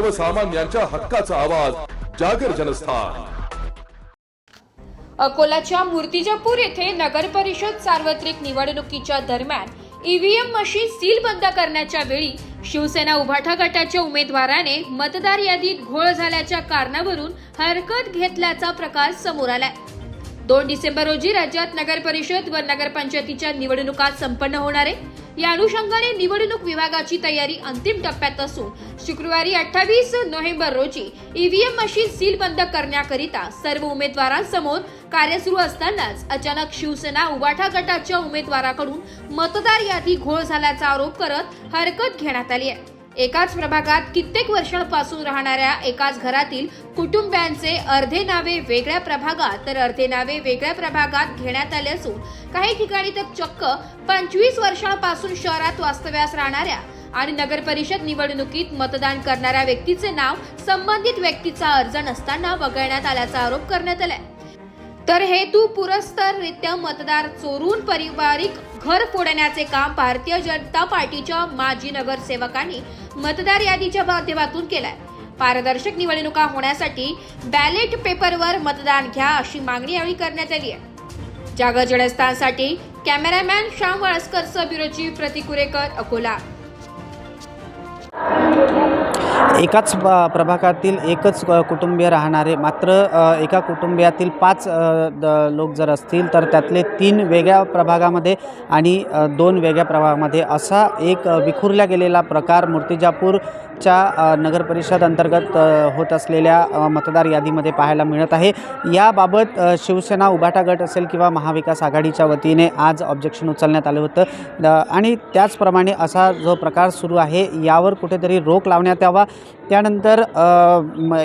सर्वसामान्यांच्या हक्काचा आवाज जागर जनस्थान. अकोलाच्या मूर्तिजापूर येथे नगर परिषद सार्वत्रिक निवडणुकीच्या दरम्यान ईव्हीएम मशीन सील बंद करण्याच्या वेळी शिवसेना उभाठा गटाच्या उमेदवाराने मतदार यादीत घोळ झाल्याच्या कारणावरून हरकत घेतल्याचा प्रकार समोर आलाय. दोन डिसेंबर रोजी राज्यात नगर परिषद व नगरपंचायतीच्या निवडणुका संपन्न होणार आहे. या अनुषंगाने निवडणूक विभागाची तयारी अंतिम टप्प्यात असून शुक्रवारी अठ्ठावीस नोव्हेंबर रोजी ईव्हीएम मशीन सील बंद करण्याकरिता सर्व उमेदवारांसमोर कार्य सुरू असतानाच अचानक शिवसेना उबाठा गटाच्या उमेदवाराकडून मतदार यादी घोळ झाल्याचा आरोप करत हरकत घेण्यात आली आहे. एकाच प्रभागात कित्येक वर्षांपासून राहणाऱ्या एकाच घरातील कुटुंबियांचे अर्धे नावे वेगळ्या प्रभागात तर अर्धे नावे वेगळ्या प्रभागात घेण्यात आले असून काही ठिकाणी तर चक्क पंचवीस वर्षांपासून शहरात वास्तव्यास राहणाऱ्या आणि नगर परिषद निवडणुकीत मतदान करणाऱ्या व्यक्तीचे नाव संबंधित व्यक्तीचा अर्ज नसताना वगळण्यात आल्याचा आरोप करण्यात आलाय. तर हेतू पुरस्तररित्या मतदार चोरून पारिवारिक घर फोडण्याचे काम भारतीय जनता पार्टीच्या माजी नगरसेवकांनी मतदार यादीच्या माध्यमातून केलाय. पारदर्शक निवडणुका होण्यासाठी बॅलेट पेपरवर मतदान घ्या अशी मागणी यावेळी करण्यात आली आहे. जागर जडस्थानसाठी कॅमेरामॅन श्याम वाळस्करसह ब्युरोची प्रतिकुरेकर अकोला. एकाच प्रभागातील एकच कुटुंबीय राहणारे मात्र एका कुटुंबियातील पाच द- लोक जर असतील तर त्यातले तीन वेगळ्या प्रभागामध्ये आणि दोन वेगळ्या प्रभागामध्ये असा एक विखुरला गेलेला प्रकार मूर्तिजापूर अ, नगरपरिषद अंतर्गत होत असलेल्या मतदार यादीमध्ये पाहायला मिळत आहे. याबाबत शिवसेना उभाटा गट असेल किंवा महाविकास आघाडीच्या वतीने आज ऑब्जेक्शन उचलण्यात आलं होतं. द- आणि त्याचप्रमाणे असा जो प्रकार सुरू आहे यावर कुठेतरी रोख लावण्यात यावा. त्यानंतर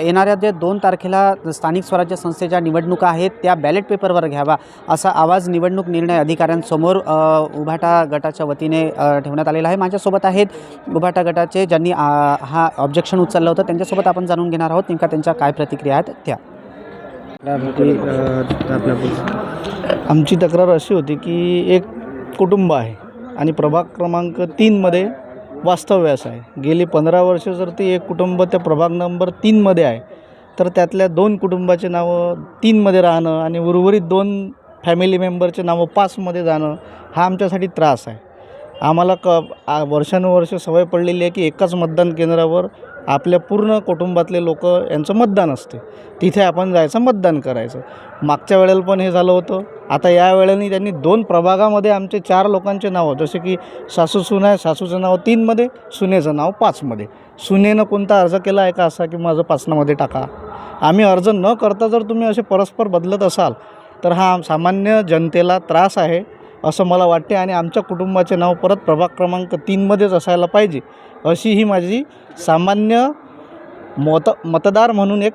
येणाऱ्या जे दोन तारखेला स्थानिक स्वराज्य संस्थेच्या निवडणुका आहेत त्या बॅलेट पेपरवर घ्यावा असा आवाज निवडणूक निर्णय अधिकाऱ्यांसमोर उभाटा गटाच्या वतीने ठेवण्यात आलेला आहे. माझ्यासोबत आहेत उभाटा गटाचे ज्यांनी हा ऑब्जेक्शन उचललं होतं. त्यांच्यासोबत आपण जाणून घेणार आहोत. नेमका त्यांच्या काय प्रतिक्रिया आहेत त्या. आमची तक्रार अशी होती की एक कुटुंब आहे आणि प्रभाग क्रमांक तीनमध्ये वास्तव्यास आहे. गेली पंधरा वर्ष जर ती एक कुटुंब त्या प्रभाग नंबर तीनमध्ये आहे तर त्यातल्या दोन कुटुंबाचे नावं तीनमध्ये राहणं आणि उर्वरित दोन फॅमिली मेंबरचे नावं पाचमध्ये जाणं हा आमच्यासाठी त्रास आहे. आम्हाला क आ- वर्षानुवर्ष सवय पडलेली आहे की एकाच मतदान केंद्रावर आपल्या पूर्ण कुटुंबातले लोक यांचं मतदान असते. तिथे आपण जायचं मतदान करायचं. मागच्या वेळेला पण हे झालं होतं. आता या वेळेने त्यांनी दोन प्रभागामध्ये आमचे चार लोकांचे नावं जसे की सासू सून आहे सासूचं नाव तीनमध्ये सुनेचं नाव पाचमध्ये. सुनेनं कोणता अर्ज केला आहे का असा की माझं पाचनामध्ये टाका? आम्ही अर्ज न करता जर तुम्ही असे परस्पर बदलत असाल तर हा सामान्य जनतेला त्रास आहे. असं मला वाटते आणि आमच्या कुटुंबाचे नाव परत प्रभाग क्रमांक तीनमध्येच असायला पाहिजे अशी ही माझी सामान्य मत मतदार म्हणून एक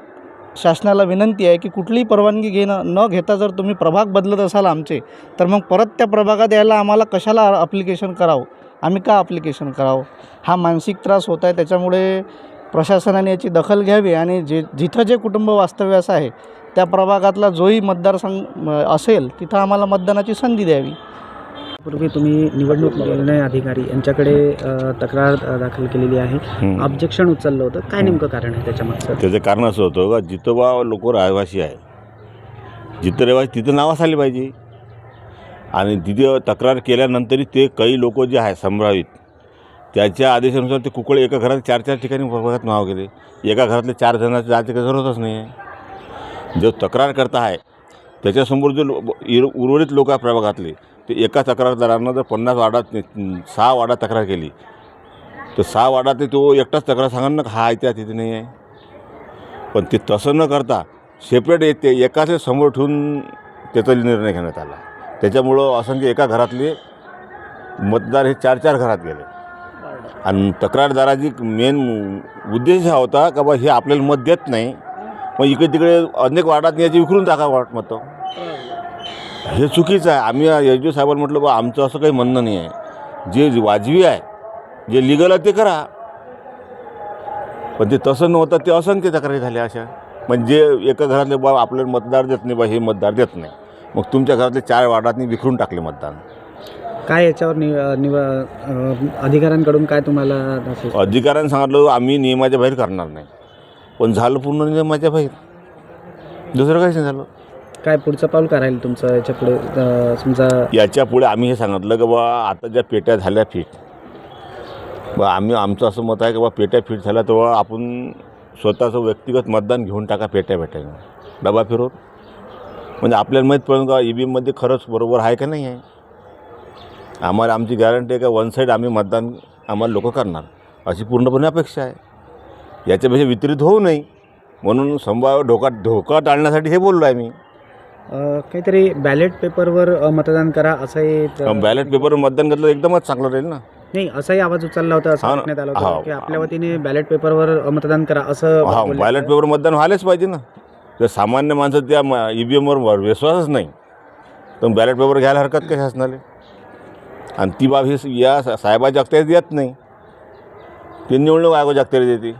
शासनाला विनंती आहे की कुठलीही परवानगी घेणं न घेता जर तुम्ही प्रभाग बदलत असाल आमचे तर मग परत त्या प्रभागात यायला आम्हाला कशाला अप्लिकेशन करावं? आम्ही का अप्लिकेशन करावं? हा मानसिक त्रास होत आहे त्याच्यामुळे प्रशासनाने याची दखल घ्यावी आणि जे जिथं जे कुटुंब वास्तव्यास आहे त्या प्रभागातला जोही मतदारसंघ असेल तिथं आम्हाला मतदानाची संधी द्यावी. पूर्वी तुम्ही निवडणूक निर्णय अधिकारी यांच्याकडे तक्रार दाखल केलेली आहे. ऑब्जेक्शन उचललं होतं. काय नेमकं कारण आहे त्याच्यामागचं? त्याचं कारण असं होतं का जिथं बा लोक रहिवासी आहे जिथं रहिवासी तिथं नाव असायला पाहिजे. आणि तिथे तक्रार केल्यानंतरही ते काही लोक जे आहे संभावित त्याच्या आदेशानुसार ते कुकळ एका घरात चार चार ठिकाणी प्रभागात नाव गेले एका घरातले चार जणांचं जायचं काही जरूरतच नाही. आहे जो तक्रार करता आहे त्याच्यासमोर जो उर्वरित लोक आहे प्रभागातले ते एका तक्रारदारानं जर पन्नास वार्डात सहा वाडात तक्रार केली तर सहा वार्डात तो एकटाच तक्रार सांगा ना हा इथे तिथे नाही आहे. पण ते तसं न करता सेपरेट येते एकाच समोर ठेवून त्याचा निर्णय घेण्यात आला. त्याच्यामुळं असंख्य एका घरातले मतदार हे चार चार घरात गेले. आणि तक्रारदाराची मेन उद्देश हा होता का बा हे आपल्याला मत देत नाही. मग इकडे तिकडे अनेक वाडात याची विखरून टाका वाट मतं. हे चुकीचं आहे. आम्ही एच डी साहेबांना म्हटलं बा आमचं असं काही म्हणणं नाही आहे. जे वाजवी आहे जे लिगल आहे ते करा. पण ते तसं नव्हतं ते असंख्य तक्रारी झाल्या अशा. म्हणजे एका घरातले बा आपल्याला मतदार देत नाही बा हे मतदार देत नाही. मग तुमच्या घरातले चार वार्डातनी विखरून टाकले मतदान. काय याच्यावर नि निव अधिकाऱ्यांकडून काय तुम्हाला अधिकाऱ्यांनी सांगितलं आम्ही नियमाच्या बाहेर करणार नाही. पण झालं पूर्ण नियमाच्या बाहेर. दुसरं काहीच नाही झालं. काय पुढचं पाऊल काय राहील तुमचं? याच्यापुढे समजा याच्यापुढे आम्ही हे सांगितलं की बा आता ज्या पेट्या झाल्या फिट बा आम्ही आमचं असं मत आहे की बा पेट्या फिट झाल्या तेव्हा आपण स्वतःचं व्यक्तिगत मतदान घेऊन टाका पेट्या भेटायला. डबा फिरवून. म्हणजे आपल्याला माहीत पडेल का ई व्ही खरंच बरोबर आहे का नाही आहे? आम्हाला आमची गॅरंटी आहे का वन साईड आम्ही मतदान आम्हाला लोक करणार. अशी पूर्णपणे अपेक्षा आहे. याच्यापेक्षा वितरित होऊ नये. म्हणून संभाव्य धोका धोका टाळण्यासाठी हे बोललो आहे मी काहीतरी बॅलेट पेपरवर मतदान करा असंही बॅलेट पेपर मतदान घेतलं एकदमच चांगलं राहील ना नाही असाही आवाज उचलला होता असं. सांगण्यात आलं. होतं की आपल्या वतीने बॅलेट पेपरवर मतदान करा असं बॅलेट. पेपर मतदान व्हायलाच पाहिजे ना जर सामान्य माणसं त्या ई व्ही एमवर विश्वासच नाही तर बॅलेट पेपर घ्यायला हरकत काय शासनाला आणि ती बाब ही या साहेबाच्या अखत्यारीत येत नाही ती निवडणूक आयोगाच्या अखत्यारीत येते